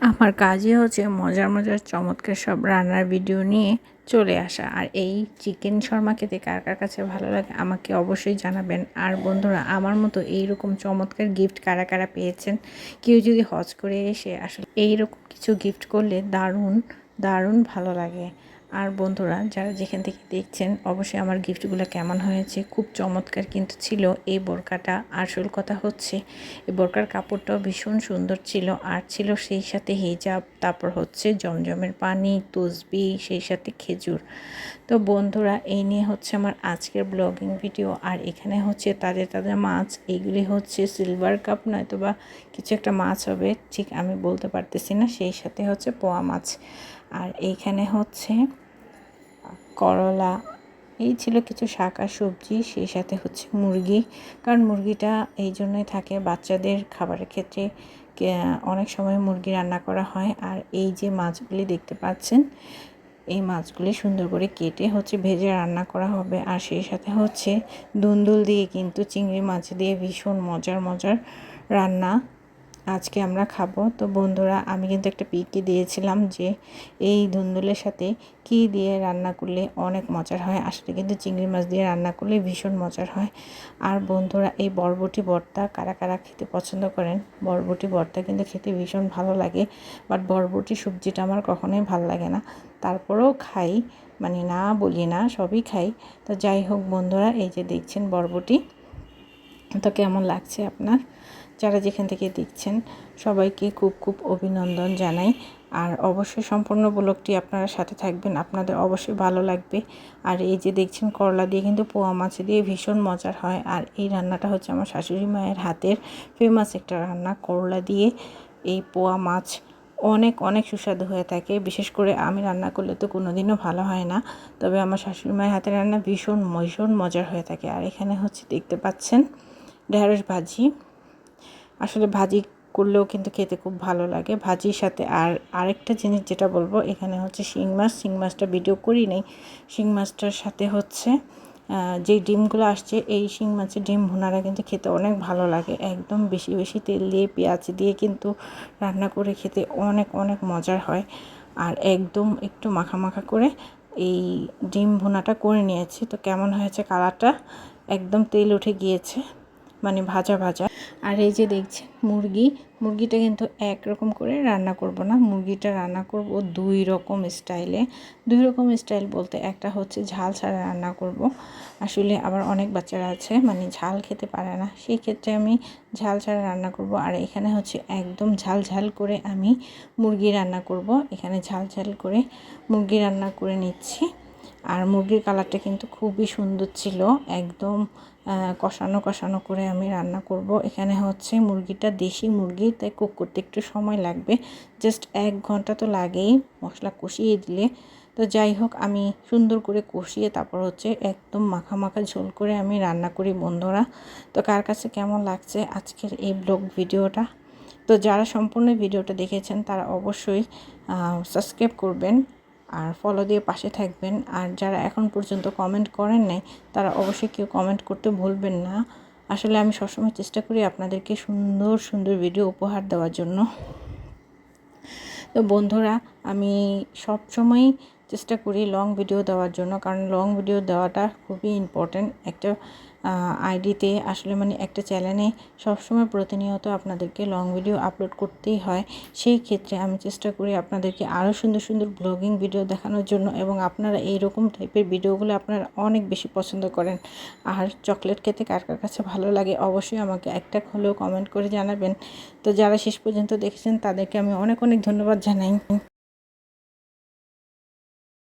আমার কাজই হচ্ছে মজার মজার, চমৎকার সব রান্নার ভিডিও নিয়ে চলে আসা। আর এই চিকেন শর্মা খেতে কার কার কাছে ভালো লাগে আমাকে অবশ্যই জানাবেন। আর বন্ধুরা, আমার মতো এইরকম চমৎকার গিফট কারা কারা পেয়েছেন? কেউ যদি হজ করে এসে আসলে এইরকম কিছু গিফট করলে দারুণ দারুণ ভালো লাগে। আর বন্ধুরা, যারা যেখান থেকে দেখছেন, অবশ্যই আমার গিফটগুলো কেমন হয়েছে, খুব চমৎকার কিন্তু ছিল। এই বোরকাটা আসল কথা হচ্ছে, এই বোরকার কাপড়টাও ভীষণ সুন্দর ছিল। আর ছিল সেই সাথে হিজাব, তারপর হচ্ছে জমজমের পানি, তসবি, সেই সাথে খেজুর। তো বন্ধুরা, এই নিয়ে হচ্ছে আমার আজকের ব্লগিং ভিডিও। আর এখানে হচ্ছে তাদের তাদের মাছ এইগুলি হচ্ছে সিলভার কাপ নয়তো বা কিছু একটা মাছ হবে, ঠিক আমি বলতে পারতেছি না, সেই সাথে হচ্ছে পোয়া মাছ। আর এইখানে হচ্ছে, করলা, এই ছিল কিছু শাক আর সবজি, সেই সাথে হচ্ছে মুরগি। কারণ মুরগিটা এই জন্যই থাকে বাচ্চাদের খাবারের ক্ষেত্রে অনেক সময় মুরগি রান্না করা হয়। আর এই যে মাছগুলি দেখতে পাচ্ছেন, এই মাছগুলি সুন্দর করে কেটে হচ্ছে ভেজে রান্না করা হবে। আর সেই সাথে হচ্ছে দুন্দুল দিয়ে কিন্তু চিংড়ি মাছ দিয়ে ভীষণ মজার মজার রান্না। আজকে আমরা খাব। তো বন্ধুরা, আমি কিন্তু একটা পিকি দিয়েছিলাম যে এই ধুন্দুলের সাথে কি দিয়ে রান্না করলে অনেক মজার হয়। আসলে কিন্তু চিংড়ি মাছ দিয়ে রান্না করলে ভীষণ মজার হয়। আর বন্ধুরা, এই বরবটি ভর্তা কারা কারা খেতে পছন্দ করেন? বরবটি ভর্তা কিন্তু খেতে ভীষণ ভালো লাগে। বাট বরবটি সবজিটা আমার কখনোই ভালো লাগে না। তারপরেও খাই মানে না বলি না, সবই খাই। তো যাই হোক বন্ধুরা, এই যে দেখছেন বরবটি। তো কেমন লাগছে আপনার? যারা যেখান থেকে দেখছেন, সবাইকে খুব খুব অভিনন্দন জানাই। আর অবশ্যই সম্পূর্ণ ব্লগটি আপনারা সাথে থাকবেন, আপনাদের অবশ্যই ভালো লাগবে। আর এই যে দেখছেন করলা দিয়ে কিন্তু পোয়া মাছ দিয়ে ভীষণ মজার হয়। আর এই রান্নাটা হচ্ছে আমার শাশুড়ি মায়ের হাতের ফেমাস একটা রান্না, করলা দিয়ে এই পোয়া মাছ। অনেক অনেক সুস্বাদু হয়ে থাকে। বিশেষ করে আমি রান্না করলে তো কোনো দিনও ভালো হয় না। তবে আমার শাশুড়ি মায়ের হাতের রান্না ভীষণ ভীষণ মজার হয়ে থাকে। আর এখানে হচ্ছে দেখতে পাচ্ছেন ঢেঁড়স ভাজি। আসলে ভাজি করলেও কিন্তু খেতে খুব ভালো লাগে। ভাজির সাথে আর আরেকটা জিনিস যেটা বলব, এখানে হচ্ছে শিং মাছ। শিং মাছটা ভিডিও করি নেই। শিং মাছটার সাথে হচ্ছে যে ডিমগুলো আসছে, এই শিং মাছের ডিম ভুনারা কিন্তু খেতে অনেক ভালো লাগে। একদম বেশি বেশি তেল দিয়ে, পেঁয়াজ দিয়ে কিন্তু রান্না করে খেতে অনেক অনেক মজার হয়। আর একদম একটু মাখা মাখা করে এই ডিম ভুনাটা করে নিয়েছি। তো কেমন হয়েছে কালারটা? একদম তেল উঠে গিয়েছে। মানে ভাজা ভাজা। আর এই যে দেখছেন মুরগি, মুরগিটা কিন্তু একরকম করে রান্না করব না, মুরগিটা রান্না করব দুই রকম স্টাইলে। দুই রকম স্টাইল বলতে একটা হচ্ছে ঝাল ছাড়া রান্না করব। আসলে আবার অনেক বাচ্চারা আছে মানে ঝাল খেতে পারে না, সেই ক্ষেত্রে আমি ঝাল ছাড়া রান্না করব। আর এখানে হচ্ছে একদম ঝাল ঝাল করে আমি মুরগি রান্না করব। এখানে ঝাল ঝাল করে মুরগি রান্না করে নিচ্ছি। আর মুরগির কালারটা কিন্তু খুবই সুন্দর ছিল। একদম কষানো কষানো করে আমি রান্না করব। এখানে হচ্ছে মুরগিটা দেশি মুরগি, তাই কুক করতে একটু সময় লাগবে। জাস্ট এক ঘণ্টা তো লাগেই মশলা কষিয়ে দিলে। তো যাই হোক, আমি সুন্দর করে কষিয়ে তারপর হচ্ছে একদম মাখা মাখা ঝোল করে আমি রান্না করি বন্ধুরা। তো কার কাছে কেমন লাগছে আজকের এই ব্লগ ভিডিওটা? তো যারা সম্পূর্ণ ভিডিওটা দেখেছেন, তারা অবশ্যই সাবস্ক্রাইব করবেন। আর ফলো দিয়ে পাশে থাকবেন। আর যারা এখন পর্যন্ত কমেন্ট করেন নাই, তারা অবশ্যই কেউ কমেন্ট করতে ভুলবেন না। আসলে আমি সবসময় চেষ্টা করি আপনাদেরকে সুন্দর সুন্দর ভিডিও উপহার দেওয়ার জন্য। তো বন্ধুরা, আমি সব সময় চেষ্টা করি লং ভিডিও দেওয়ার জন্য, কারণ লং ভিডিও দেওয়াটা খুবই ইম্পর্ট্যান্ট একটা আইডিতে আসলে মানে একটা চ্যানেলে সবসময় প্রতিনিয়ত আপনাদেরকে লং ভিডিও আপলোড করতেই হয়। সেই ক্ষেত্রে আমি চেষ্টা করি আপনাদেরকে আরও সুন্দর সুন্দর ব্লগিং ভিডিও দেখানোর জন্য এবং আপনারা এই রকম টাইপের ভিডিওগুলো আপনারা অনেক বেশি পছন্দ করেন। আর চকলেট খেতে কার কার কাছে ভালো লাগে অবশ্যই আমাকে একটা হলেও কমেন্ট করে জানাবেন। তো যারা শেষ পর্যন্ত দেখেছেন তাদেরকে আমি অনেক অনেক ধন্যবাদ জানাই।